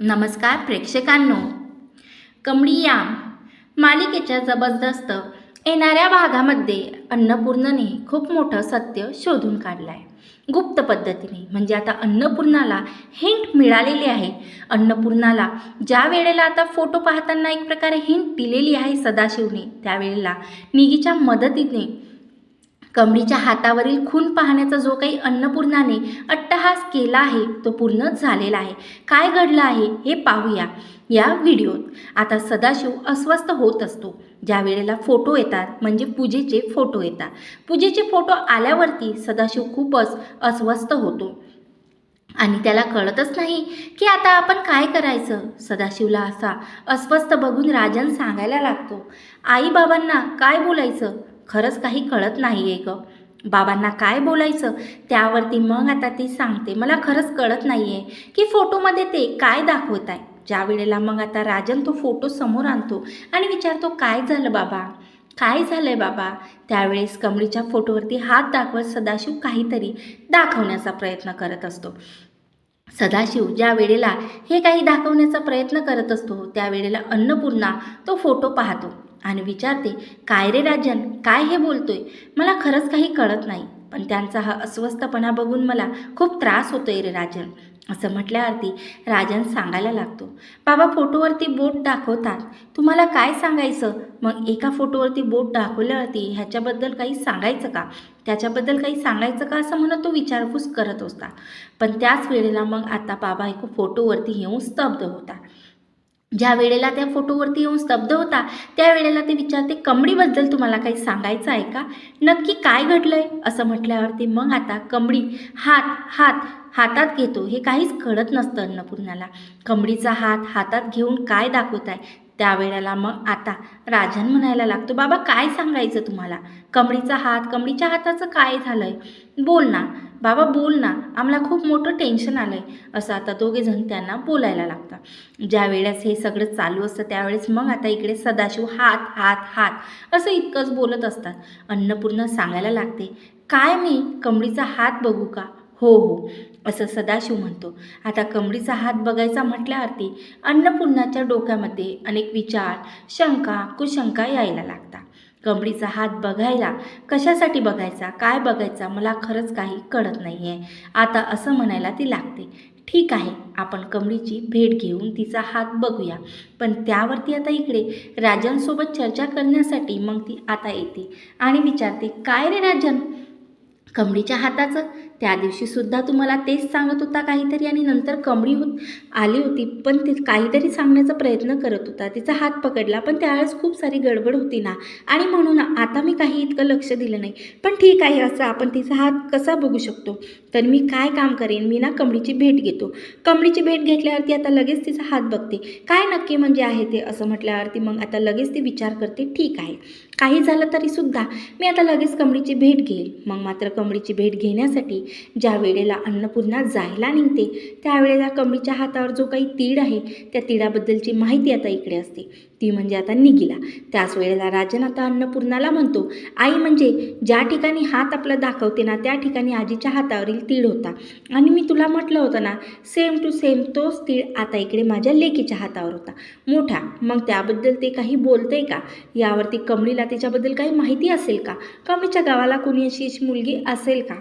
नमस्कार प्रेक्षकांनो. कमळीयाम मालिकेच्या जबरदस्त येणाऱ्या भागामध्ये अन्नपूर्णाने खूप मोठं सत्य शोधून काढलं आहे गुप्त पद्धतीने म्हणजे आता अन्नपूर्णाला हिंट मिळालेली आहे. अन्नपूर्णाला ज्या वेळेला आता फोटो पाहताना एक प्रकारे हिंट दिलेली आहे सदाशिवने त्यावेळेला निगीच्या मदतीने कमळीच्या हातावरील खून पाहण्याचा जो काही अन्नपूर्णाने अट्टहास केला आहे तो पूर्ण झालेला आहे. काय घडलं आहे हे पाहूया या व्हिडिओत. आता सदाशिव अस्वस्थ होत असतो. ज्या वेळेला फोटो येतात म्हणजे पूजेचे फोटो येतात. पूजेचे फोटो आल्यावरती सदाशिव खूपच अस्वस्थ होतो. आणि त्याला कळतच नाही की आता आपण काय करायचं? सदाशिवला असा अस्वस्थ बघून राजन सांगायला लागतो आईबाबांना काय बोलायचं? खरंच काही कळत नाही आहे गं. बाबांना काय बोलायचं? त्यावरती मग आता ती सांगते मला खरंच कळत नाही आहे की फोटोमध्ये ते काय दाखवत आहे ज्या वेळेला मग आता राजन तो फोटो समोर आणतो आणि विचारतो काय झालं बाबा? काय झालं आहे बाबा? त्यावेळेस कमळीच्या फोटोवरती हात दाखवत सदाशिव काहीतरी दाखवण्याचा प्रयत्न करत असतो. सदाशिव ज्या वेळेला हे काही दाखवण्याचा प्रयत्न करत असतो त्यावेळेला अन्नपूर्णा तो फोटो पाहतो. आणि विचारते काय रे राजन काय हे बोलतोय? मला खरंच काही कळत नाही. पण त्यांचा हा अस्वस्थपणा बघून मला खूप त्रास होतोय रे राजन. असं म्हटल्यावरती राजन सांगायला लागतो बाबा फोटोवरती बोट दाखवतात. तुम्हाला काय सांगायचं? मग एका फोटोवरती बोट दाखवल्यावरती ह्याच्याबद्दल काही सांगायचं का? त्याच्याबद्दल काही सांगायचं का? असं म्हणत तो विचारपूस करत होता. पण त्याच वेळेला मग आता बाबा एका फोटोवरती येऊन स्तब्ध होता. ज्या वेळेला त्या फोटोवरती येऊन स्तब्ध होता त्यावेळेला ते विचारते कमळीबद्दल तुम्हाला काही सांगायचं आहे का? नक्की काय घडलं आहे असं म्हटल्यावरती मग आता कमळी हात हात हातात घेतो हे काहीच कळत नसतं अन्नपूर्णाला. कमळीचा हात हातात घेऊन काय दाखवत आहे त्यावेळेला मग आता राजन म्हणायला लागतो बाबा काय सांगायचं तुम्हाला? कमडीचा हात कमडीच्या हाताचं काय झालं आहे बोल ना बाबा बोल ना आम्हाला खूप मोठं टेन्शन आलं आहे असं आता दोघेजण त्यांना बोलायला लागतात. ज्या वेळेस हे सगळं चालू असतं त्यावेळेस मग आता इकडे सदाशिव हात हात हात असं इतकंच बोलत असतात. अन्नपूर्ण सांगायला लागते काय मी कमडीचा हात बघू का? हो हो. असं सदाशिव म्हणतो. आता कमळीचा हात बघायचा म्हटल्यावरती अन्नपूर्णाच्या डोक्यामध्ये अनेक विचार शंका कुशंका यायला लागतात. कमळीचा हात बघायला कशासाठी बघायचा काय बघायचा मला खरंच काही कळत नाही आहे आता असं म्हणायला ती लागते. ठीक आहे आपण कमळीची भेट घेऊन तिचा हात बघूया. पण त्यावरती आता इकडे राजांसोबत चर्चा करण्यासाठी मग ती आता येते आणि विचारते काय रे राजन? कमळीच्या हाताचं. त्या दिवशीसुद्धा तुम्हाला तेच सांगत होता काहीतरी आणि नंतर कमळी होत आली होती. पण ती काहीतरी सांगण्याचा प्रयत्न करत होता. तिचा हात पकडला पण त्यावेळेस खूप सारी गडबड होती ना. आणि म्हणून आता मी काही इतकं लक्ष दिलं नाही. पण ठीक आहे असं आपण तिचा हात कसा बघू शकतो? तर मी काय काम करेन? मी ना कमळीची भेट घेतो. कमळीची भेट घेतल्यावरती आता लगेच तिचा हात बघते. काय नक्की म्हणजे आहे ते? असं म्हटल्यावरती मग आता लगेच ती विचार करते ठीक आहे. काही झालं तरीसुद्धा मी आता लगेच कमळीची भेट घेईल. मग मात्र कमळीची भेट घेण्यासाठी ज्या वेळेला अन्नपूर्णा जायला निघते त्यावेळेला कमळीच्या हातावर जो काही तीड आहे त्या तिडाबद्दलची माहिती आता इकडे असते. ती म्हणजे आता निघिला. त्याच वेळेला राजन आता अन्नपूर्णाला म्हणतो आई म्हणजे ज्या ठिकाणी हात आपला दाखवते ना त्या ठिकाणी आजीच्या हातावरील तीळ होता. आणि मी तुला म्हटलं होतं ना सेम टू सेम तोच तीळ आता इकडे माझ्या लेकीच्या हातावर होता. मोठा मग त्याबद्दल ते काही बोलतंय का? यावरती कमळीला त्याच्याबद्दल काही माहिती असेल का? कमळीच्या गावाला कोणी अशी अशी मुलगी असेल का?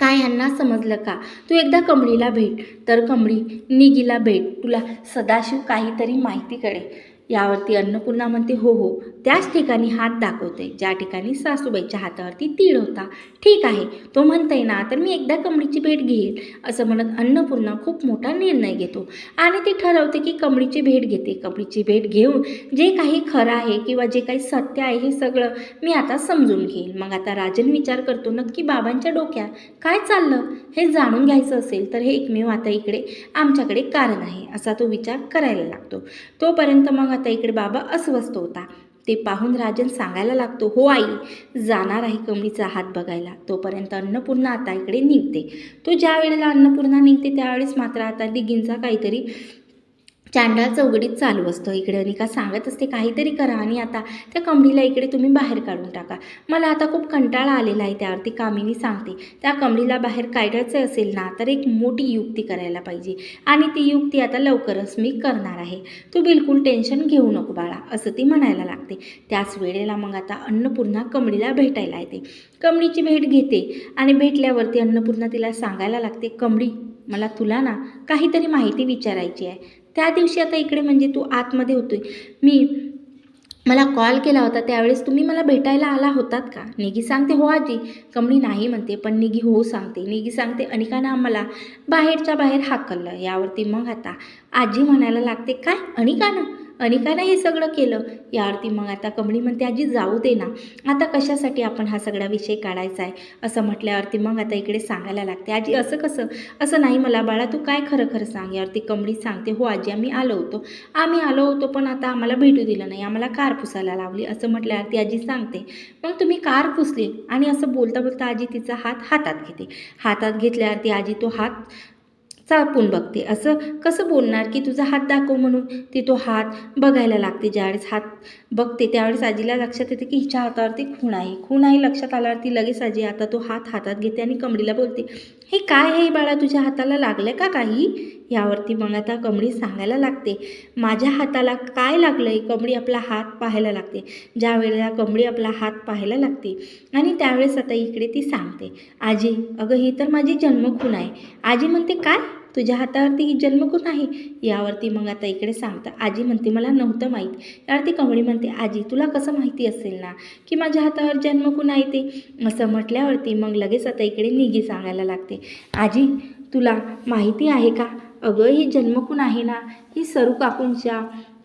काय यांना समजलं का? तू एकदा कमळीला भेट. तर कमळी निगीला भेट. तुला सदाशिव काहीतरी माहिती कळे यावरती अन्नपूर्णा म्हणते हो हो त्याच ठिकाणी हात दाखवते ज्या ठिकाणी सासूबाईच्या हातावरती तीळ होता. ठीक आहे तो म्हणतंय ना तर मी एकदा कमळीची भेट घेईल असं म्हणत अन्नपूर्णा खूप मोठा निर्णय घेतो. आणि ती ठरवते की कमळीची भेट घेते. कमळीची भेट घेऊन जे काही खरं आहे किंवा जे काही सत्य आहे हे सगळं मी आता समजून घेईल. मग आता राजन विचार करतो नक्की बाबांच्या डोक्यात काय चाललं? हे जाणून घ्यायचं असेल तर हे एकमेव आता इकडे आमच्याकडे कारण आहे असा तो विचार करायला लागतो. तोपर्यंत मग आता इकडे बाबा अस्वस्थ होता. ते पाहून राजन सांगायला लागतो हो आई जाणार आहे कमळीचा हात बघायला. तोपर्यंत अन्नपूर्णा आता इकडे निघते. तो ज्या वेळेला अन्नपूर्णा निघते त्यावेळेस मात्र आता दिगींचा काहीतरी चांडाळ चौघडीत चालू असतो. इकडे अनिका सांगत असते काहीतरी करा आणि आता त्या कमडीला इकडे तुम्ही बाहेर काढून टाका. मला आता खूप कंटाळा आलेला आहे त्यावरती कामिनी सांगते. त्या कमडीला बाहेर काढायचं असेल ना तर एक मोठी युक्ती करायला पाहिजे. आणि ती युक्ती आता लवकरच मी करणार आहे. तू बिलकुल टेन्शन घेऊ नको बाळा असं ती म्हणायला लागते. त्याच वेळेला मग आता अन्नपूर्णा कमडीला भेटायला येते. कमडीची भेट घेते आणि भेटल्यावरती अन्नपूर्णा तिला सांगायला लागते कमडी मला तुला ना काहीतरी माहिती विचारायची आहे. त्या दिवशी आता इकडे म्हणजे तू आतमध्ये होतोय. मी मला कॉल केला होता त्यावेळेस तुम्ही मला भेटायला आला होतात का? निगी सांगते हो आजी. कमळी नाही म्हणते पण निगी हो सांगते. निगी सांगते अनिकानं आम्हाला बाहेरच्या बाहेर हाकललं. यावरती मग आता आजी म्हणायला लागते काय? अनिकानं अनिकानं हे सगळं केलं. यावरती मग आता कमळी म्हणते आजी जाऊ दे ना. आता कशासाठी आपण हा सगळा विषय काढायचा आहे असं म्हटल्यावरती मग आता इकडे सांगायला लागते. आजी असं कसं? असं नाही मला बाळा तू काय खरं खरं सांग? यावरती कमळी सांगते हो आजी आम्ही आलो होतो. आम्ही आलो होतो पण आता आम्हाला भेटू दिलं नाही. आम्हाला कार पुसायला लावली. असं म्हटल्यावरती आजी सांगते. मग तुम्ही कार पुसली आणि असं बोलता बोलता आजी तिचा हात हातात घेते. हातात घेतल्यावरती आजी तो हात चापून बघते. असं कसं बोलणार की तुझा हात दाखव म्हणून? ती तो हात बघायला लागते. ज्यावेळेस हात बघते त्यावेळेस आजीला लक्षात येते की हिच्या हातावरती खूण आहे. खूण आहे लक्षात आल्यावरती लगेच आजी आता तो हात हातात घेते आणि कमडीला बोलते हे काय आहे बाळा तुझ्या हाताला लागलं का काही? यावरती मग आता कमळी सांगायला लागते माझ्या हाताला काय लागलं आहे कमळी आपला हात पाहायला लागते. ज्या वेळेला कमळी आपला हात पाहायला लागते आणि त्यावेळेस आता इकडे ती सांगते आजी अगं ही तर माझी जन्मखून आहे. आजी म्हणते काय? तुझ्या हातावरती ही जन्मखून आहे? यावरती मग आता इकडे सांगतं. आजी म्हणते मला नव्हतं माहीत. यावरती कमळी म्हणते आजी तुला कसं माहिती असेल ना की माझ्या हातावर जन्मखून आहे ते? असं म्हटल्यावरती मग लगेच आता इकडे निगी सांगायला लागते. आजी तुला माहिती आहे का? अगं ही जन्मखून आहे ना? ही सरू काकूंच्या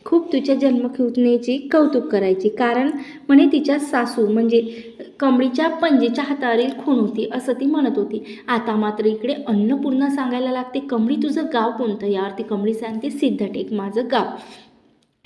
खूप तुझ्या जन्मखुनेची कौतुक करायची. कारण म्हणे तिच्या सासू म्हणजे कमळीच्या पंजेच्या हातावरील खून होती असं ती म्हणत होती. आता मात्र इकडे अन्नपूर्णा सांगायला लागते कमळी तुझं गाव कोणतं? यावरती कमळी सांगते सिद्धटेक माझं गाव.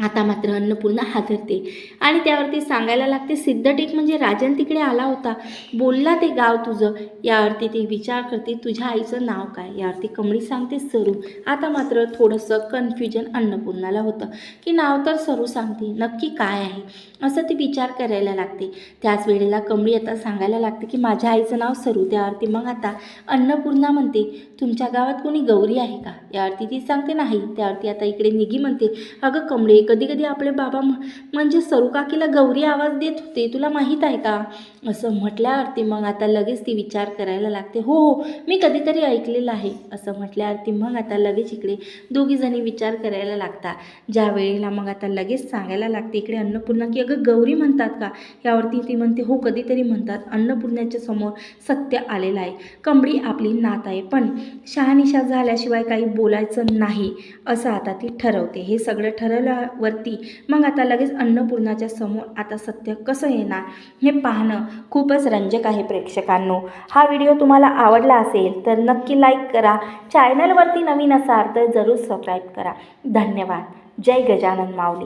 आता मात्र अन्नपूर्णा हादरते. आणि त्यावरती सांगायला लागते सिद्धटेक म्हणजे राजन तिकडे आला होता. बोलला ते गाव तुझं. यावरती ते विचार करते तुझ्या आईचं नाव काय? यावरती कमळी सांगते सरू. आता मात्र थोडंसं कन्फ्युजन अन्नपूर्णाला होतं. की नाव तर सरू सांगते नक्की काय आहे? असं ती विचार करायला लागते. त्याच वेळेला कमळी आता सांगायला लागते की माझ्या आईचं नाव सरू. त्यावरती मग आता अन्नपूर्णा म्हणते तुमच्या गावात कोणी गौरी आहे का? यावरती ती सांगते नाही. त्यावरती आता इकडे निघी म्हणते अगं कमळे कधी कधी आपले बाबा म्हणजे सरुकाकीला गौरी आवाज देत होते तुला माहीत आहे का? असं म्हटल्यावरती मग आता लगेच ती विचार करायला लागते. हो हो मी कधीतरी ऐकलेलं आहे असं म्हटल्यावरती मग आता लगेच इकडे दोघीजणी विचार करायला लागतात. ज्या वेळेला मग आता लगेच सांगायला लागते इकडे अन्नपूर्णा की अगं गौरी म्हणतात का? यावरती ती म्हणते हो कधीतरी म्हणतात अन्नपूर्णाच्या समोर सत्य आलेलं आहे. कंबळी आपली नात आहे पण शहानिशा झाल्याशिवाय काही बोलायचं नाही असं आता ती ठरवते. हे सगळं ठरवलं वरती. मग आता लगेच अन्नपूर्णाच्या समोर आता सत्य कसं येणार? हे पाहणं खूपच रंजक आहे प्रेक्षकांनो. हा व्हिडिओ तुम्हाला आवडला असेल तर नक्की लाईक करा. चॅनलवरती नवीन असाल तर जरूर सबस्क्राईब करा. धन्यवाद. जय गजानन माऊली.